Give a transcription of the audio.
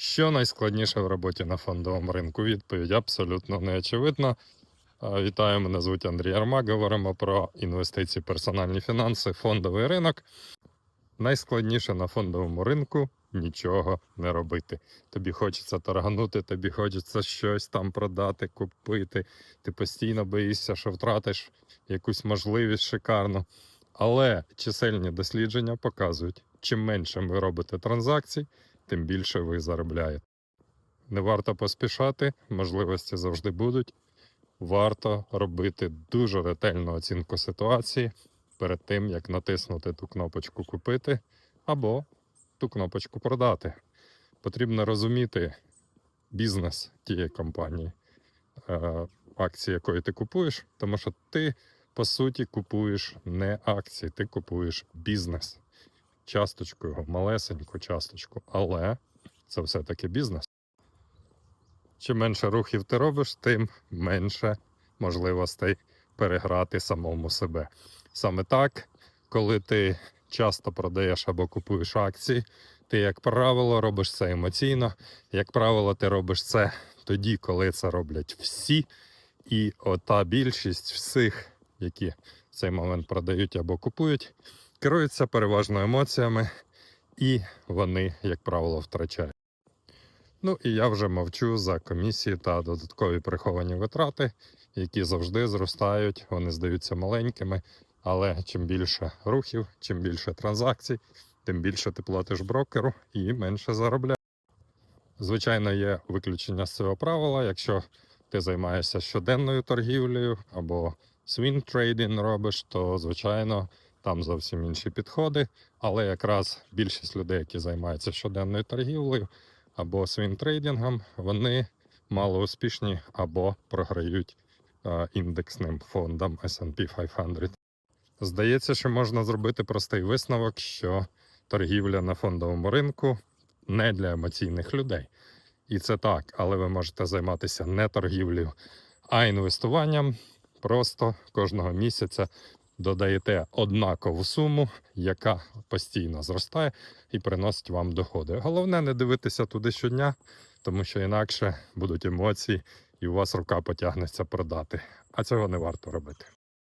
Що найскладніше в роботі на фондовому ринку? Відповідь абсолютно неочевидна. Вітаю, мене звуть Андрій Армак. Говоримо про інвестиції, персональні фінанси, фондовий ринок. Найскладніше на фондовому ринку нічого не робити. Тобі хочеться торганути, тобі хочеться щось там продати, купити. Ти постійно боїшся, що втратиш якусь можливість шикарну. Але чисельні дослідження показують, чим менше ви робите транзакцій, тим більше ви заробляєте. Не варто поспішати, можливості завжди будуть. Варто робити дуже ретельну оцінку ситуації перед тим, як натиснути ту кнопочку купити або ту кнопочку продати. Потрібно розуміти бізнес тієї компанії, е, акції якої ти купуєш, тому що ти, по суті, купуєш не акції, ти купуєш бізнес часточку його, малесеньку часточку, але це все-таки бізнес. Чим менше рухів ти робиш, тим менше можливостей переграти самому себе. Саме так, коли ти часто продаєш або купуєш акції, ти, як правило, робиш це емоційно. Як правило, ти робиш це тоді, коли це роблять всі. І ота більшість всіх, які в цей момент продають або купують, керуються переважно емоціями, і вони, як правило, втрачають. Ну і я вже мовчу за комісії та додаткові приховані витрати, які завжди зростають, вони здаються маленькими, але чим більше рухів, чим більше транзакцій, тим більше ти платиш брокеру і менше заробляєш. Звичайно, є виключення з цього правила, якщо ти займаєшся щоденною торгівлею або свін трейдинг робиш, то звичайно там зовсім інші підходи. Але якраз більшість людей, які займаються щоденною торгівлею або свінтрейдингом, вони мало успішні або програють індексним фондам SP 500. Здається, що можна зробити простий висновок, що торгівля на фондовому ринку не для емоційних людей. І це так, але ви можете займатися не торгівлею, а інвестуванням. Просто кожного місяця додаєте однакову суму, яка постійно зростає і приносить вам доходи. Головне не дивитися туди щодня, тому що інакше будуть емоції, і у вас рука потягнеться продати. А цього не варто робити.